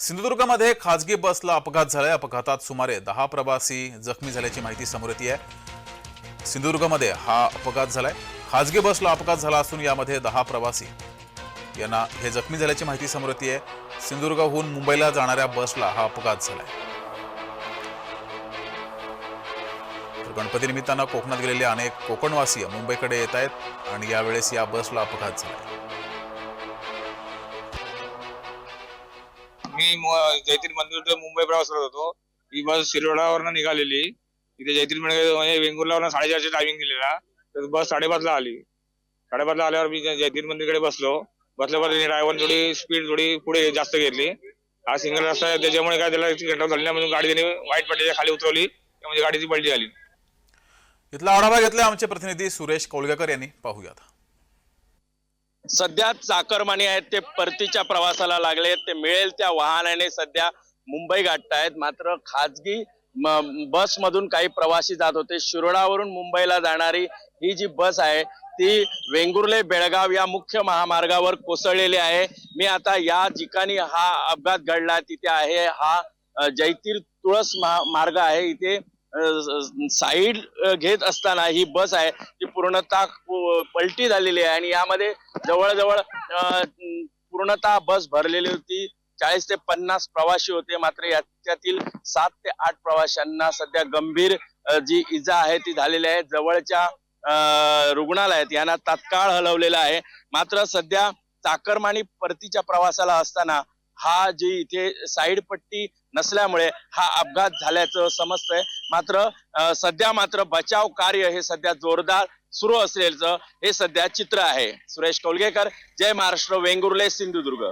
सिंधुदुर्गमध्ये खाजगी बसला अपघात झालाय. अपघातात सुमारे दहा प्रवासी जखमी झाल्याची माहिती समोर येते आहे. सिंधुदुर्गमध्ये हा अपघात झालाय. खाजगी बसला अपघात झाला असून यामध्ये दहा प्रवासी यांना हे जखमी झाल्याची माहिती समोर येते आहे. सिंधुदुर्गहून मुंबईला जाणाऱ्या बसला हा अपघात झालाय. गणपती निमित्तानं कोकणात गेलेले अनेक कोकणवासी मुंबईकडे येत आहेत आणि यावेळेस या बसला अपघात झालाय. मी जैत्री मंदिर ते मुंबई प्रवास करत होतो. ही बस शिरोडावरनं निघालेली. इथे जैत्री म्हणजे म्हणजे वेंगुर्लावरनं साडेचारचे टायमिंग दिलेला. तर बस साडेपाचला आली. साडेपाचला आल्यावर मी जय- मंदिरकडे बसलो. बसल्यावर ड्रायव्हर थोडी स्पीड थोडी पुढे जास्त घेतली. हा सिंगल रस्ता आहे. त्याच्यामुळे काय त्याला कंट्रोल झाली नाही. म्हणून गाडी त्याने वाईट पट्टीच्या खाली उतरवली. त्यामुळे गाडीची पलटी झाली. इथला आढावा घेतला आमचे प्रतिनिधी सुरेश कौलगेकर यांनी. पाहूयात. सध्या चाकरमानी आहेत ते परतीच्या प्रवासाला लागले ते मिळेल त्या वाहनाने सध्या मुंबई गाठतायत मात्र खाजगी बस मधून काही प्रवासी जात होते. शिरोडावरून मुंबईला जाणारी ही जी बस आहे ती वेंगुर्ले बेळगाव या मुख्य महामार्गावर कोसळलेली आहे. मी आता या ठिकाणी हा अपघात घडला तिथे आहे हा जैतीर तुळस महा मार्ग आहे. इथे साईड घेत असताना ही बस आहे ती पूर्णतः पलटी झालेली आहे आणि यामध्ये जवळजवळ पूर्णतः बस भरलेली होती. चाळीस ते पन्नास प्रवासी होते मात्र याच्यातील सात ते आठ प्रवाशांना सध्या गंभीर जी इजा आहे ती झालेली आहे. जवळच्या रुग्णालयात यांना तात्काळ हलवलेलं आहे. मात्र सध्या चाकरमानी परतीच्या प्रवासाला असताना हा जी इथे साईड पट्टी नसल्यामुळे हा अपघात झाल्याचं समजतंय. मात्र सध्या मात्र बचाव कार्य हे सध्या जोरदार सुरू असल्याचं हे सध्या चित्र आहे. सुरेश कौलगेकर जय महाराष्ट्र वेंगुर्ले सिंधुदुर्ग.